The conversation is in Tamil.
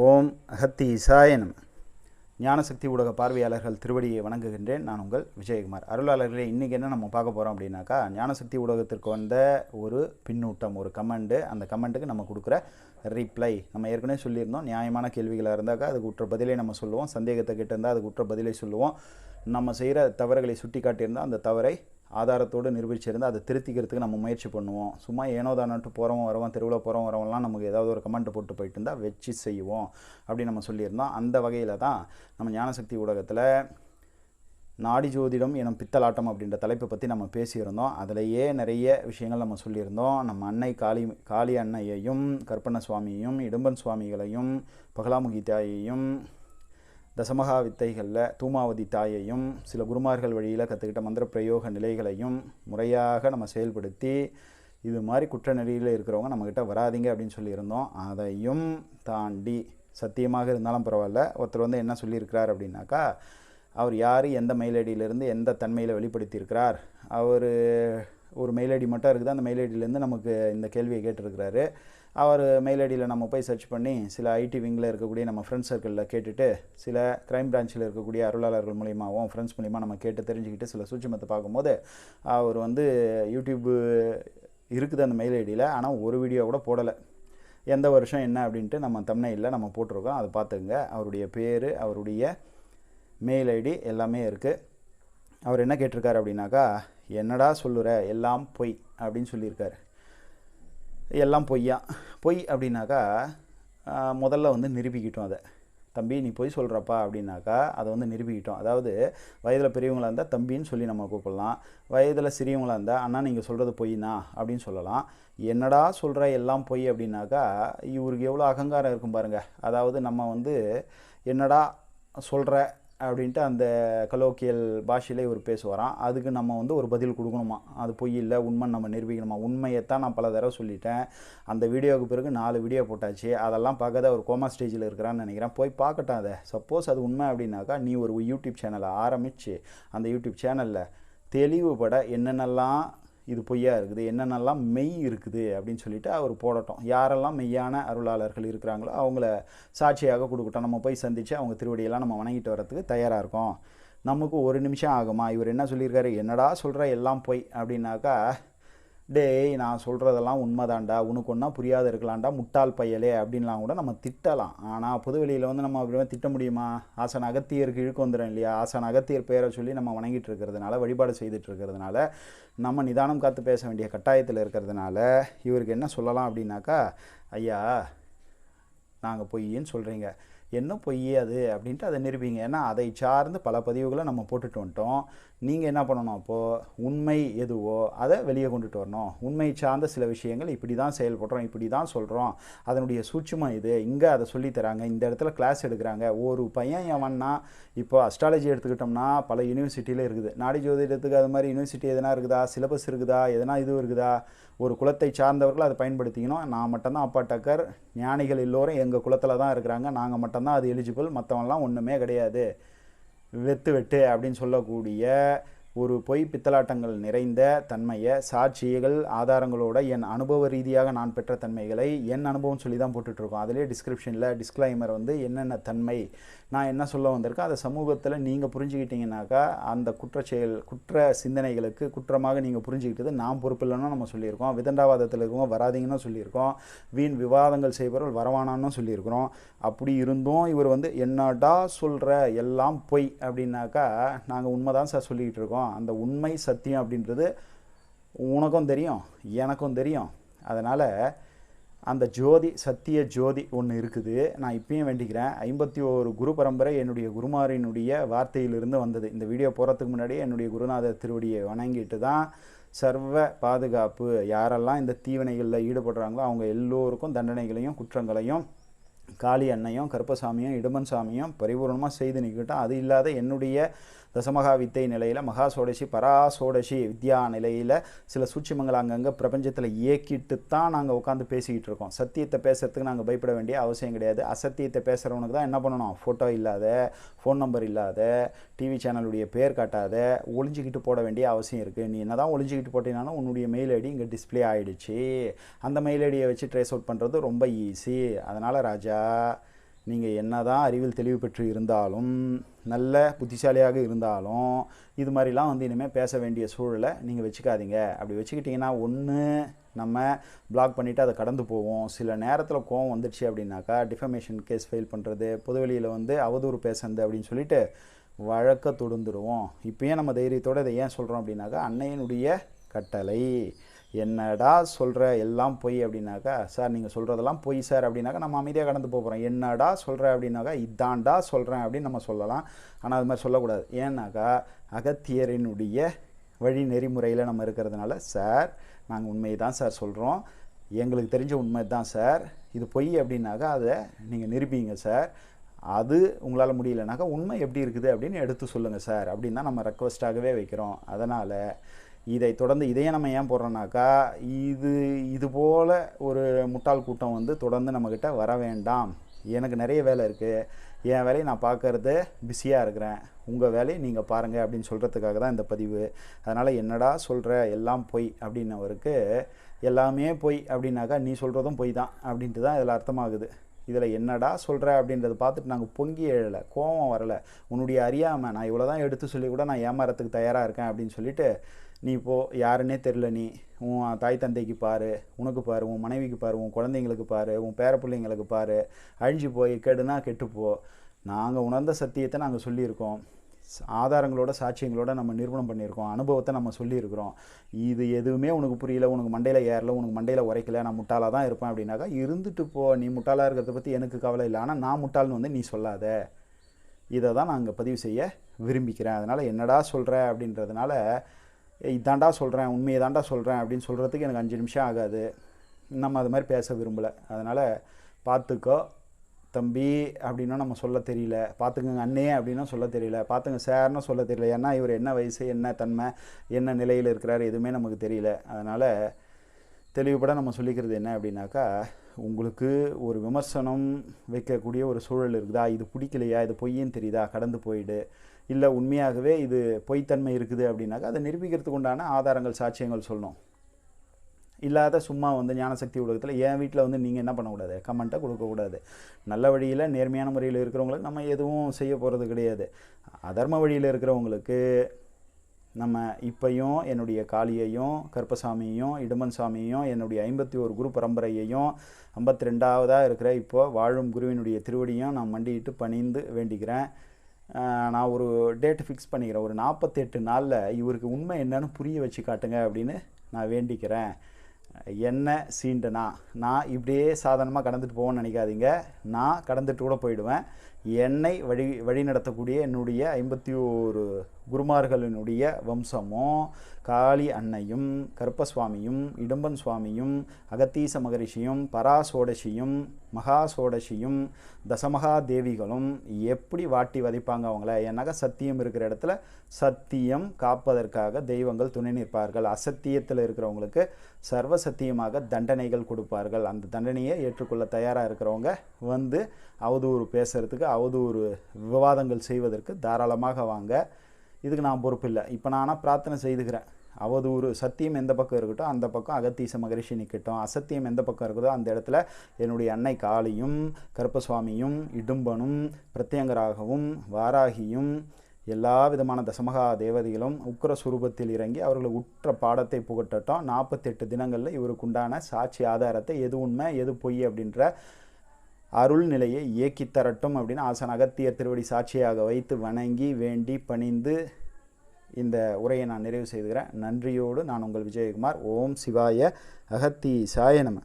ஓம் அகத்தி இசாய நம. ஞானசக்தி ஊடக பார்வையாளர்கள் திருவடியை வணங்குகின்றேன். நான் உங்கள் விஜயகுமார். அருளாளர்களே இன்றைக்கி என்ன நம்ம பார்க்க போகிறோம் அப்படின்னாக்கா ஞானசக்தி ஊடகத்திற்கு வந்த ஒரு பின்னூட்டம் ஒரு கமெண்டு. அந்த கமெண்ட்டுக்கு நம்ம கொடுக்குற ரிப்ளை நம்ம ஏற்கனவே சொல்லியிருந்தோம். நியாயமான கேள்விகளாக இருந்தாக்கா அதுக்கு உற்ற பதிலை நம்ம சொல்லுவோம். சந்தேகத்தை கேட்டிருந்தால் அதுக்கு உற்ற பதிலை சொல்லுவோம். நம்ம செய்கிற தவறுகளை சுட்டி காட்டியிருந்தால் அந்த தவறை ஆதாரத்தோடு நிரூபிச்சிருந்தால் அதை திருத்திக்கிறதுக்கு நம்ம முயற்சி பண்ணுவோம். சும்மா ஏனோ தானட்டு போகிறவன் வரவன் தெருவில் போகிறவன் வரவன்லாம் நமக்கு ஏதாவது ஒரு கமெண்ட் போட்டு போயிட்டு இருந்தால் வச்சு செய்வோம் அப்படி நம்ம சொல்லியிருந்தோம். அந்த வகையில் தான் நம்ம ஞானசக்தி ஊடகத்தில் நாடி ஜோதிடம் எனும் பித்தலாட்டம் அப்படின்ற தலைப்பை பற்றி நம்ம பேசியிருந்தோம். அதிலேயே நிறைய விஷயங்கள் நம்ம சொல்லியிருந்தோம். நம்ம அன்னை காளி காளி அன்னையையும் கற்பண்ண சுவாமியையும் இடும்பன் சுவாமிகளையும் பகலாமுகி தாயையும் தசமகா வித்தைகளில் தூமாவதி தாயையும் சில குருமார்கள் வழியில் கற்றுக்கிட்ட மந்திர பிரயோக நிலைகளையும் முறையாக நம்ம செயல்படுத்தி இது மாதிரி குற்ற நெறியில் இருக்கிறவங்க நம்மக்கிட்ட வராதீங்க அப்படின்னு சொல்லியிருந்தோம். அதையும் தாண்டி சத்தியமாக இருந்தாலும் பரவாயில்ல. ஒருத்தர் வந்து என்ன சொல்லியிருக்கிறார் அப்படின்னாக்கா அவர் யார் எந்த மெயில் ஐடியிலேருந்து எந்த தன்மையில் வெளிப்படுத்தியிருக்கிறார் அவர் ஒரு மெயில் ஐடி மட்டும் இருக்குது? அந்த மெயில் ஐடியிலேருந்து நமக்கு இந்த கேள்வியை கேட்டிருக்கிறாரு. அவர் மெயில் ஐடியில் நம்ம போய் சர்ச் பண்ணி சில ஐடி விங்கில் இருக்கக்கூடிய நம்ம ஃப்ரெண்ட்ஸ் சர்க்கிளில் கேட்டுட்டு சில க்ரைம் பிரான்ச்சில் இருக்கக்கூடிய அருளாளர்கள் மூலியமாகவும் ஃப்ரெண்ட்ஸ் மூலிமா நம்ம கேட்டு தெரிஞ்சுக்கிட்டு சில சூட்சமத்தை பார்க்கும்போது அவர் வந்து யூடியூப்பு இருக்குது அந்த மெயில் ஐடியில் ஆனால் ஒரு வீடியோ கூட போடலை. எந்த வருஷம் என்ன அப்படின்ட்டு நம்ம தமிழ்நிலையில் நம்ம போட்டிருக்கோம். அதை பார்த்துங்க அவருடைய பேர் அவருடைய மெயில் ஐடி எல்லாமே இருக்குது அவர் என்ன கேட்டிருக்காரு அப்படின்னாக்கா என்னடா சொல்லுற? எல்லாம் பொய் அப்படின்னு சொல்லியிருக்காரு. எல்லாம் பொய்யா? பொய் அப்படின்னாக்கா முதல்ல வந்து நிரூபிக்கிட்டோம் அதை. தம்பி நீ பொய் சொல்கிறப்பா அப்படின்னாக்கா அதை வந்து நிரூபிக்கிட்டோம். அதாவது வயதில் பெரியவங்களா இருந்தால் தம்பின்னு சொல்லி நம்ம கூப்பிடலாம். வயதில் சிறியவங்களா இருந்தால் அண்ணா நீங்கள் சொல்கிறது பொய்னா? அப்படின்னு சொல்லலாம். என்னடா சொல்கிற எல்லாம் பொய் அப்படின்னாக்கா இவருக்கு எவ்வளோ அகங்காரம் இருக்கும் பாருங்கள் அதாவது நம்ம வந்து என்னடா சொல்கிற அப்படின்ட்டு அந்த கலோக்கியல் பாஷையில் இவர் பேசுவாராம். அதுக்கு நம்ம வந்து ஒரு பதில் கொடுக்கணுமா? அது பொய் இல்லை உண்மை நம்ம நிரூபிக்கணுமா? உண்மையைத்தான் நான் பல தடவை சொல்லிட்டேன். அந்த வீடியோவுக்கு பிறகு நாலு வீடியோ போட்டாச்சு. அதெல்லாம் பார்க்காத ஒரு கோமா ஸ்டேஜில் இருக்கிறான்னு நினைக்கிறேன். போய் பார்க்கட்டும் அதை. சப்போஸ் அது உண்மை அப்படின்னாக்கா நீ ஒரு யூடியூப் சேனலை ஆரம்பித்து அந்த யூடியூப் சேனலில் தெளிவுபட என்னென்னலாம் இது பொய்யா இருக்குது என்னென்னலாம் மெய் இருக்குது அப்படின்னு சொல்லிட்டு அவர் போடட்டும். யாரெல்லாம் மெய்யான அருளாளர்கள் இருக்கிறாங்களோ அவங்கள சாட்சியாக கொடுக்கட்டும். நம்ம போய் சந்தித்து அவங்க திருவடியெல்லாம் நம்ம வணங்கிட்டு வரத்துக்கு தயாராக இருக்கோம். நமக்கு ஒரு நிமிஷம் ஆகுமா? இவர் என்ன சொல்லியிருக்காரு? என்னடா சொல்கிற எல்லாம் பொய் அப்படின்னாக்கா டேய் நான் சொல்கிறதெல்லாம் உண்மைதான்டா உனக்கு ஒன்றா புரியாத இருக்கலாம்டா முட்டாள் பையலே அப்படின்லாம் கூட நம்ம திட்டலாம். ஆனால் புதுவெளியில் வந்து நம்ம அப்படி திட்ட முடியுமா? ஆசன் அகத்தியருக்கு இழுக்கு வந்துடும் இல்லையா? ஆசன் அகத்தியர் பெயரை சொல்லி நம்ம வணங்கிட்டு இருக்கிறதுனால வழிபாடு செய்துட்டு இருக்கிறதுனால நம்ம நிதானம் காத்து பேச வேண்டிய கட்டாயத்தில் இருக்கிறதுனால இவருக்கு என்ன சொல்லலாம் அப்படின்னாக்கா ஐயா நாங்கள் பொய்ன்னு சொல்கிறீங்க என்ன பொய் அது அப்படின்ட்டு அதை நிரூபிங்க. ஏன்னா அதை சார்ந்து பல பதிவுகளை நம்ம போட்டுட்டு வந்துட்டோம். நீங்கள் என்ன பண்ணணும் அப்போது உண்மை எதுவோ? அதை வெளியே கொண்டுட்டு வரணும். உண்மை சார்ந்த சில விஷயங்கள் இப்படி தான் செயல்படுறோம் இப்படி தான் சொல்கிறோம் அதனுடைய சூட்சமாக இது. இங்கே அதை சொல்லித் தராங்க. இந்த இடத்துல கிளாஸ் எடுக்கிறாங்க. ஒரு பையன் எவன்னா இப்போ அஸ்ட்ராலஜி எடுத்துக்கிட்டோம்னா பல யூனிவர்சிட்டியில் இருக்குது. நாடி ஜோதிடத்துக்கு அது மாதிரி யூனிவர்சிட்டி எதனா இருக்குதா? சிலபஸ் இருக்குதா? எதனா இது இருக்குதா? ஒரு குலத்தை சார்ந்தவர்கள் அதை பயன்படுத்திக்கணும். நான் மட்டும்தான் அப்பா டக்கர். ஞானிகள் எல்லோரும் எங்கள் குலத்தில் தான் இருக்கிறாங்க. நாங்கள் மட்டும்தான் அது எலிஜிபிள் மற்றவங்களாம் ஒன்றுமே கிடையாது. வெத்து வெட்டு அப்படின்னு சொல்லக்கூடிய ஒரு பொய் பித்தலாட்டங்கள் நிறைந்த தன்மையை சாட்சிகள் ஆதாரங்களோட என் அனுபவ ரீதியாக நான் பெற்ற தன்மைகளை என் அனுபவம் சொல்லி தான் போட்டுட்ருக்கோம். அதிலே டிஸ்கிரிப்ஷனில் டிஸ்க்ளைமர் வந்து என்னென்ன தன்மை நான் என்ன சொல்ல வந்திருக்கேன் அதை சமூகத்தில் நீங்கள் புரிஞ்சுக்கிட்டீங்கன்னாக்கா அந்த குற்ற செயல் குற்ற சிந்தனைகளுக்கு குற்றமாக நீங்கள் புரிஞ்சுக்கிட்டது நான் பொறுப்பு இல்லைன்னு நம்ம சொல்லியிருக்கோம். விதண்டாவாதத்தில் இருக்கவங்க வராதீங்கன்னு சொல்லியிருக்கோம். வீண் விவாதங்கள் செய்பவர்கள் வரவானான்னு சொல்லியிருக்கிறோம். அப்படி இருந்தும் இவர் வந்து என்னடா சொல்கிற எல்லாம் பொய் அப்படின்னாக்கா நாங்கள் உண்மை தான் சார் சொல்லிக்கிட்டு இருக்கோம் அந்த உண்மை சத்தியம் அப்படின்றது உனக்கும் தெரியும் எனக்கும் தெரியும். அதனால் அந்த ஜோதி சத்திய ஜோதி ஒன்று இருக்குது. நான் இப்பயும் வேண்டிக்கிறேன். ஐம்பத்தி ஒரு குரு பரம்பரை என்னுடைய குருமாரினுடைய வார்த்தையிலிருந்து வந்தது. இந்த வீடியோ போகிறதுக்கு முன்னாடியே என்னுடைய குருநாதர் திருவடியை வணங்கிட்டு தான் சர்வ பாதுகாப்பு யாரெல்லாம் இந்த தீவினைகளில் ஈடுபடுறாங்களோ அவங்க எல்லோருக்கும் தண்டனைகளையும் குற்றங்களையும் காளி அன்னையும் கருப்பசாமியும் இடுமன் சாமியும் பரிபூர்ணமாக செய்து நிற்கட்டும் அது இல்லாத என்னுடைய தசமகா வித்தை நிலையில் மகா சோடசி பரா சோடசி வித்யா நிலையில் சில சூட்சிமங்கள் அங்கங்கே பிரபஞ்சத்தில் இயக்கிட்டு தான் நாங்கள் உட்காந்து பேசிக்கிட்டு இருக்கோம். சத்தியத்தை பேசுறதுக்கு நாங்கள் பயப்பட வேண்டிய அவசியம் கிடையாது. அசத்தியத்தை பேசுகிறவனுக்கு தான் என்ன பண்ணணும்? ஃபோட்டோ இல்லாத ஃபோன் நம்பர் இல்லாத டிவி சேனலுடைய பேர் காட்டாத ஒளிஞ்சிக்கிட்டு போட வேண்டிய அவசியம் இருக்குது நீ என்ன தான் ஒளிஞ்சிக்கிட்டு போட்டினாலும் உன்னுடைய மெயில் ஐடி இங்கே டிஸ்ப்ளே ஆகிடுச்சு அந்த மெயில் ஐடியை வச்சு ட்ரேஸ் அவுட் பண்ணுறது ரொம்ப ஈஸி அதனால் ராஜா நீங்கள் என்னதான் அறிவில் தெளிவு பெற்று இருந்தாலும் நல்ல புத்திசாலியாக இருந்தாலும் இது மாதிரிலாம் வந்து இனிமேல் பேச வேண்டிய சூழலை நீங்கள் வச்சுக்காதீங்க. அப்படி வச்சுக்கிட்டிங்கன்னா ஒன்று நம்ம பிளாக் பண்ணிவிட்டு அதை கடந்து போவோம். சில நேரத்தில் கோவம் வந்துடுச்சு அப்படின்னாக்கா டிஃபமேஷன் கேஸ் ஃபைல் பண்ணுறது பொதுவெளியில் வந்து அவதூறு பேசுறது அப்படின்னு சொல்லிட்டு வழக்க தொடுந்துடுவோம் இப்போயே நம்ம தைரியத்தோடு இதை ஏன் சொல்கிறோம் அப்படின்னாக்கா அன்னையினுடைய கட்டளை. என்னடா சொல்கிற எல்லாம் பொய் அப்படின்னாக்கா சார் நீங்கள் சொல்கிறதெல்லாம் பொய் சார் அப்படின்னாக்கா நம்ம அமைதியாக கடந்து போகிறோம் என்னடா சொல்கிற அப்படின்னாக்கா இதாண்டா சொல்கிறேன் அப்படின்னு நம்ம சொல்லலாம். ஆனால் அது மாதிரி சொல்லக்கூடாது. ஏன்னாக்கா அகத்தியரினுடைய வழி நெறிமுறையில் நம்ம இருக்கிறதுனால சார் நாங்கள் உண்மையை தான் சார் சொல்கிறோம் எங்களுக்கு தெரிஞ்ச உண்மை தான் சார். இது பொய் அப்படின்னாக்கா அதை நீங்கள் நிரூபிங்க சார். அது உங்களால் முடியலனாக்கா உண்மை எப்படி இருக்குது அப்படின்னு எடுத்து சொல்லுங்கள் சார். அப்படின்னு தான் நம்ம ரெக்வஸ்ட்டாகவே வைக்கிறோம். அதனால் இதை தொடர்ந்து இதையே நம்ம ஏன் போடுறோன்னாக்கா இது இது போல் ஒரு முட்டாள் கூட்டம் வந்து தொடர்ந்து நம்மக்கிட்ட வர வேண்டாம். எனக்கு நிறைய வேலை இருக்குது என் வேலையை நான் பார்க்கறது பிஸியாக இருக்கிறேன். உங்கள் வேலையை நீங்கள் பாருங்கள் அப்படின்னு சொல்கிறதுக்காக தான் இந்த பதிவு. அதனால் என்னடா சொல்கிற எல்லாம் பொய் அப்படின்னவருக்கு எல்லாமே பொய் அப்படின்னாக்கா நீ சொல்கிறதும் பொய் தான் அப்படின்ட்டு தான் இதில் அர்த்தமாகுது. இதில் என்னடா சொல்கிற அப்படின்றத பார்த்துட்டு நாங்கள் பொங்கி எழலை கோவம் வரலை. உன்னுடைய அறியாமல் நான் இவ்வளோ தான் எடுத்து சொல்லி கூட நான் ஏமாறத்துக்கு தயாராக இருக்கேன் அப்படின்னு சொல்லிட்டு நீ இப்போது யாருன்னே தெரில நீ. உன் தாய் தந்தைக்கு பாரு உனக்கு பாரு உன் மனைவிக்கு பாரு உன் குழந்தைங்களுக்கு பாரு உன் பேர பிள்ளைங்களுக்கு பாரு. அழிஞ்சு போய் கெடுனா கெட்டுப்போ நாங்கள் உணர்ந்த சத்தியத்தை நாங்கள் சொல்லியிருக்கோம். ஆதாரங்களோட சாட்சியங்களோட நம்ம நிரூபணம் பண்ணியிருக்கோம். அனுபவத்தை நம்ம சொல்லியிருக்கிறோம். இது எதுவுமே உனக்கு புரியல உனக்கு மண்டையில் ஏறல உனக்கு மண்டையில் உரைக்கல நான் முட்டாளாக தான் இருப்பேன் அப்படின்னாக்கா இருந்துட்டு போ நீ முட்டாளாக இருக்கிறத பற்றி எனக்கு கவலை இல்லை. ஆனால் நான் முட்டாள்னு வந்து நீ சொல்லாத. இதை தான் நான் அங்கே பதிவு செய்ய விரும்பிக்கிறேன். அதனால் என்னடா சொல்கிற அப்படின்றதுனால இதாண்டா சொல்கிறேன் உண்மையை தாண்டா சொல்கிறேன் அப்படின்னு சொல்கிறதுக்கு எனக்கு அஞ்சு நிமிஷம் ஆகாது. நம்ம அது மாதிரி பேச விரும்பலை. அதனால் பார்த்துக்கோ. தம்பி அப்படின்னா நம்ம சொல்ல தெரியல. பார்த்துக்கங்க அண்ணே அப்படின்னா சொல்ல தெரியல. பார்த்துங்க சார்னு சொல்ல தெரியல. ஏன்னா இவர் என்ன வயசு என்ன தன்மை என்ன நிலையில் இருக்கிறாரு எதுவுமே நமக்கு தெரியல. அதனால் தெளிவுபட நம்ம சொல்லிக்கிறது என்ன அப்படின்னாக்கா உங்களுக்கு ஒரு விமர்சனம் வைக்கக்கூடிய ஒரு சூழல் இருக்குதா? இது பிடிக்கலையா? இது பொய்யன்னு தெரியுதா? கடந்து போயிடு. இல்லை உண்மையாகவே இது பொய்த்தன்மை இருக்குது அப்படின்னாக்கா அதை நிரூபிக்கிறதுக்கு உண்டான ஆதாரங்கள் சாட்சியங்கள் சொல்லணும். இல்லாத சும்மா வந்து ஞானசக்தி உலகத்தில் என் வீட்டில் வந்து நீங்கள் என்ன பண்ணக்கூடாது? கமெண்ட்டை கொடுக்கக்கூடாது. நல்ல வழியில் நேர்மையான முறையில் இருக்கிறவங்களுக்கு நம்ம எதுவும் செய்ய போகிறது கிடையாது. அதர்ம வழியில் இருக்கிறவங்களுக்கு நம்ம இப்பையும் என்னுடைய காளியையும் கருப்பசாமியையும் இடுமன் சாமியையும் என்னுடைய ஐம்பத்தி ஒரு குரு பரம்பரையையும் ஐம்பத்தி ரெண்டாவதாக இருக்கிற இப்போது வாழும் குருவினுடைய திருவடியும் நான் மண்டியிட்டு பணிந்து வேண்டிக்கிறேன். நான் ஒரு டேட்டு ஃபிக்ஸ் பண்ணிக்கிறேன். ஒரு நாற்பத்தெட்டு நாளில் இவருக்கு உண்மை என்னன்னு புரிய வச்சு காட்டுங்க அப்படின்னு நான் வேண்டிக்கிறேன். என்ன சீண்டுனா? நான் இப்படியே சாதாரணமாக கடந்துட்டு போவேன்னு நினைக்காதீங்க. நான் கடந்துட்டு கூட போயிடுவேன். என்னை வழி வழி நடத்தக்கூடிய என்னுடைய ஐம்பத்தி ஒரு குருமார்களினுடைய வம்சமும் காளி அன்னையும் கருப்பசுவாமியும் இடும்பன் சுவாமியும் அகத்தீச மகரிஷியும் பராசோடசியும் மகா சோடசியும் தசமகா தேவிகளும் எப்படி வாட்டி வதைப்பாங்க அவங்கள? ஏன்னாக்கா சத்தியம் இருக்கிற இடத்துல சத்தியம் காப்பதற்காக தெய்வங்கள் துணை நிற்பார்கள். அசத்தியத்தில் இருக்கிறவங்களுக்கு சர்வ சத்தியமாக தண்டனைகள் கொடுப்பார்கள். அந்த தண்டனையை ஏற்றுக்கொள்ள தயாராக இருக்கிறவங்க வந்து அவதூறு பேசுகிறதுக்கு அவதூறு விவாதங்கள் செய்வதற்கு தாராளமாக வாங்க. இதுக்கு நான் பொறுப்பு இல்லை. இப்போ ஆனால் பிரார்த்தனை செய்துக்கிறேன். அவதூறு சத்தியம் எந்த பக்கம் இருக்கட்டும் அந்த பக்கம் அகத்தீச மகரிஷி நிற்கட்டும் அசத்தியம் எந்த பக்கம் இருக்குதோ அந்த இடத்துல என்னுடைய அன்னை காளியும் கருப்பசுவாமியும் இடும்பனும் பிரத்யங்கராகவும் வாராகியும் எல்லா விதமான தசமகா தேவதைகளும் உக்கர சுரூபத்தில் இறங்கி அவர்களை உற்ற பாடத்தை புகட்டட்டும். நாற்பத்தெட்டு தினங்களில் இவருக்கு உண்டான சாட்சி ஆதாரத்தை எது உண்மை எது பொய் அப்படின்ற அருள் நிலையை இயக்கி தரட்டும் அப்படின்னு ஆசன் அகத்தியர் திருவடி சாட்சியாக வைத்து வணங்கி வேண்டி பணிந்து இந்த உரையை நான் நிறைவு செய்துகிறேன். நன்றியோடு நான் உங்கள் விஜயகுமார். ஓம் சிவாய அகத்தி சாய நம.